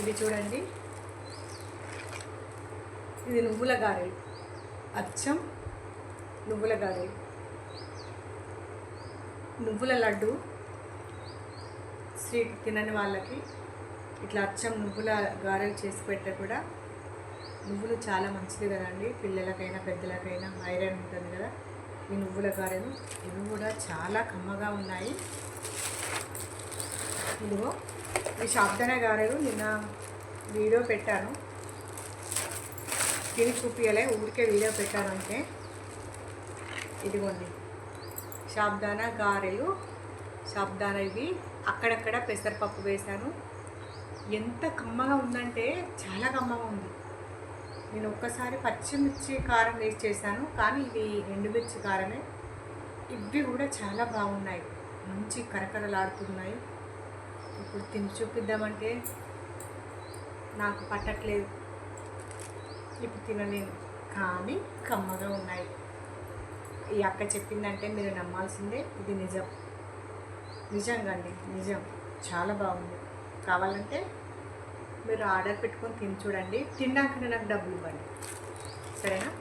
ఇది చూడండి. ఇది నువ్వుల గారెలు. అచ్చం నువ్వుల గారెలు. నువ్వుల లడ్డు. స్వీట్ తినని వాళ్ళకి ఇట్లా అచ్చం నువ్వుల గారెలు చేసి పెట్టే కూడా నువ్వులు చాలా మంచిది కదండి. పిల్లలకైనా పెద్దలకైనా ఐరన్ ఉంటుంది కదా. ఈ నువ్వుల గారెలు ఇవి కూడా చాలా కమ్మగా ఉన్నాయి. ఇదిగో. ఈ శాబ్దన గారెలు నిన్న వీడియో పెట్టాను. తిని చూపించలే ఊరికే వీడియో పెట్టాను అంటే ఇదిగోండి. శాబ్దాన గారెలు శాబ్దాన ఇవి. అక్కడక్కడ పెసరపప్పు వేశాను. ఎంత కమ్మగా ఉందంటే చాలా కమ్మగా ఉంది. నేను ఒక్కసారి పచ్చిమిర్చి కారం వేసి చేశాను కానీ ఇది ఎండుమిర్చి కారమే. ఇవి కూడా చాలా బాగున్నాయి. మంచి కరకరలాడుతున్నాయి. ఇప్పుడు తిని చూపిద్దామంటే నాకు పట్టట్లేదు. ఇప్పుడు తినలేను. కానీ కమ్మగా ఉన్నాయి. ఈ అక్క చెప్పిందంటే మీరు నమ్మాల్సిందే. ఇది నిజం. నిజంగా అండి నిజం. చాలా బాగుంది. కావాలంటే మీరు ఆర్డర్ పెట్టుకొని తిని చూడండి. తిన్నాకనే నాకు డబ్బులు ఇవ్వండి. సరేనా?